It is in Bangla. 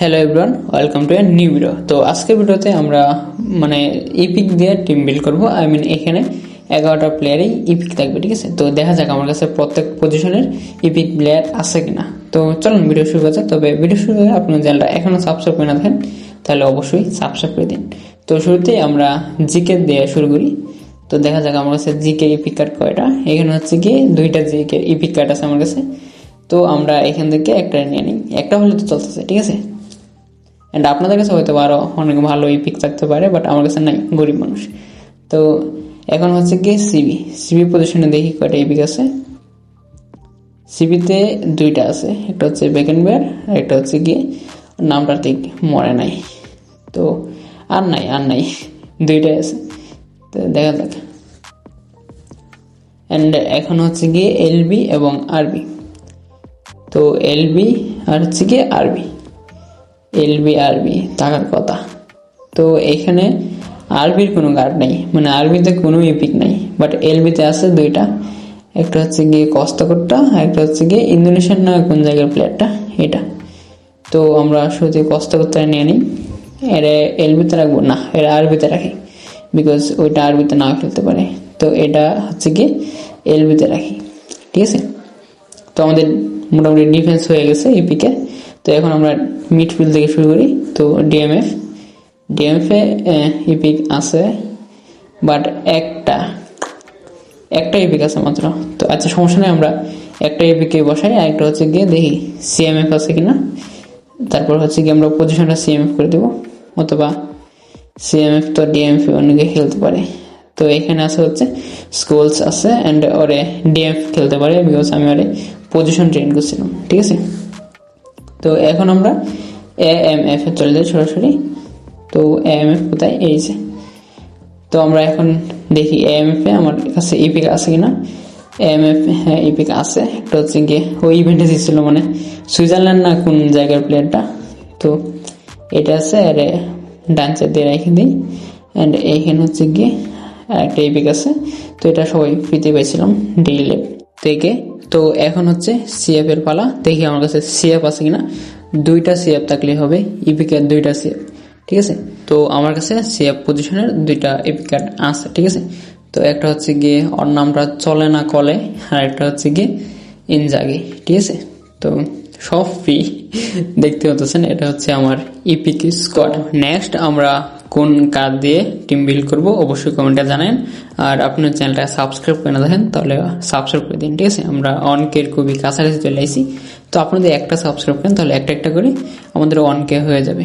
Hello everyone welcome to a new video তো আজকের ভিডিওতে আমরা মানে ইপিক দিয়ে টিম বিল্ড করব। আই মিন এখানে এগারোটা প্লেয়ারই ইপিক থাকবে, ঠিক আছে? তো দেখা যাক আমার কাছে প্রত্যেক পজিশনের ইপিক প্লেয়ার আছে কিনা। তো চলুন ভিডিও শুরু করা যাক। তবে ভিডিও শুরু করে আপনার চ্যানেলটা এখনও সাবস্ক্রাইব করে না থাকেন, তাহলে অবশ্যই সাবস্ক্রাইব করে দিন। তো শুরুতেই আমরা জিকে দিয়ে শুরু করি। তো দেখা যাক আমার কাছে জিকে ইপিক কার্ড কয়টা। এখানে হচ্ছে কি দুইটা জিকে ইপিক কার্ড আছে আমার কাছে। তো আমরা এখান থেকে একটা নিয়ে নিই। একটা হলে তো চলতেছে, ঠিক আছে? অ্যান্ড আপনাদের কাছে হয়তো আরও অনেক ভালো পিক থাকতে পারে বাট আমার কাছে নাই, গরিব মানুষ। তো এখন হচ্ছে গিয়ে সিবি সিবি পজিশনে দেখি কয়টা ইপিক আছে। সিবিতে দুইটা আছে, একটা হচ্ছে বেকেন বেয়ার আর একটা হচ্ছে গিয়ে নামটা ঠিক মরে নাই। তো আর নাই আর নাই, দুইটাই আছে। তো দেখা যাক। অ্যান্ড এখন হচ্ছে গিয়ে এলবি এবং আরবি তো এলবি আর হচ্ছে গিয়ে আরবি এলবি আরবি, থাকার কথা। তো এখানে আরবির কোনো গার্ড নেই। মানে আরবিতে কোনো ইপিক নেই। বাট এলবিতে আছে দুইটা। একটা হচ্ছে গিয়ে কস্তাকরটা আর একটা হচ্ছে গিয়ে ইন্দোনেশিয়ান না কোন জায়গার প্লেয়ারটা এটা। তো আমরা শুধু কস্তাকরটা নিয়ে নিই। এরা এলবিতে রাখব? না, এরা আরবিতে রাখি। বিকজ ওইটা আরবিতে না খেলতে পারে। তো এটা হচ্ছে গিয়ে এলবিতে রাখি। ঠিক আছে? তো আমাদের মোটামুটি ডিফেন্স হয়ে গেছে ইপিকে তো এখন আমরা মিডফিল্ড থেকে শুরু করি। তো ডিএমএফ ডিএমএফে ইপিক আছে বাট একটা একটা ইপিক আছে মাত্র। তো আচ্ছা সমস্যা নেই, আমরা একটা ইপিকে বসাই আর একটা হচ্ছে গিয়ে দেখি সিএমএফ আছে কিনা। তারপর হচ্ছে গিয়ে আমরা পজিশনটা সিএমএফ করে দেবো, অথবা সিএমএফ তো ডিএমএফ অনেকে খেলতে পারে। তো এখানে আছে হচ্ছে স্কুলস আছে অ্যান্ড ওরে ডিএমএফ খেলতে পারে বিকজ আমি ওরে পজিশন ট্রেন করছিলাম, ঠিক আছে? তো এখন আমরা এ এম এফ এ চলে যাই সরাসরি। তো এ এম এফ কোথায়? এই যে। তো আমরা এখন দেখি এ এম এফ আমার কাছে ইপিক আছে কিনা। এম এফ হ্যাঁ ইপিক আছে। একটা হচ্ছে গিয়ে ওই ইভেন্টে দিচ্ছিল মানে সুইজারল্যান্ড না কোন জায়গার প্লেয়ারটা তো এটা আছে, আর ডান্সে দিয়ে রেখে দিই। অ্যান্ড এইখানে হচ্ছে গিয়ে একটা ইপিক আছে। তো এটা সবাই ফ্রিতে পেয়েছিলাম ডিলে থেকে। তো এখন হচ্ছে সিএফ এর পালা। দেখি আমার কাছে সিএফ আছে কিনা। দুইটা সিএফ থাকলে হবে ইপিকের দুইটা সিএফ ঠিক আছে? তো আমার কাছে সিএফ পজিশনের দুইটা কার্ড আছে, ঠিক আছে? তো একটা হচ্ছে গিয়ে ওর নামটা চলে না কলে, আর একটা হচ্ছে গিয়ে ইনজাগি ঠিক আছে? তো সব ফ্রি দেখতে হতেছেন এটা হচ্ছে আমার ইপিক স্কোয়াড নেক্সট আমরা কোন কাজ দিয়ে টিম বিল্ড করব অবশ্যই কমেন্টে জানেন। আর আপনার চ্যানেলটা সাবস্ক্রাইব করে না দেখেন তাহলে সাবস্ক্রাইব করে দিন, ঠিক আছে? আমরা অনকের খুবই কাছাকাছি চলে আসি তো আপনাদের একটা সাবস্ক্রাইব করেন, তাহলে একটা একটা করে আমাদের অনকে হয়ে যাবে।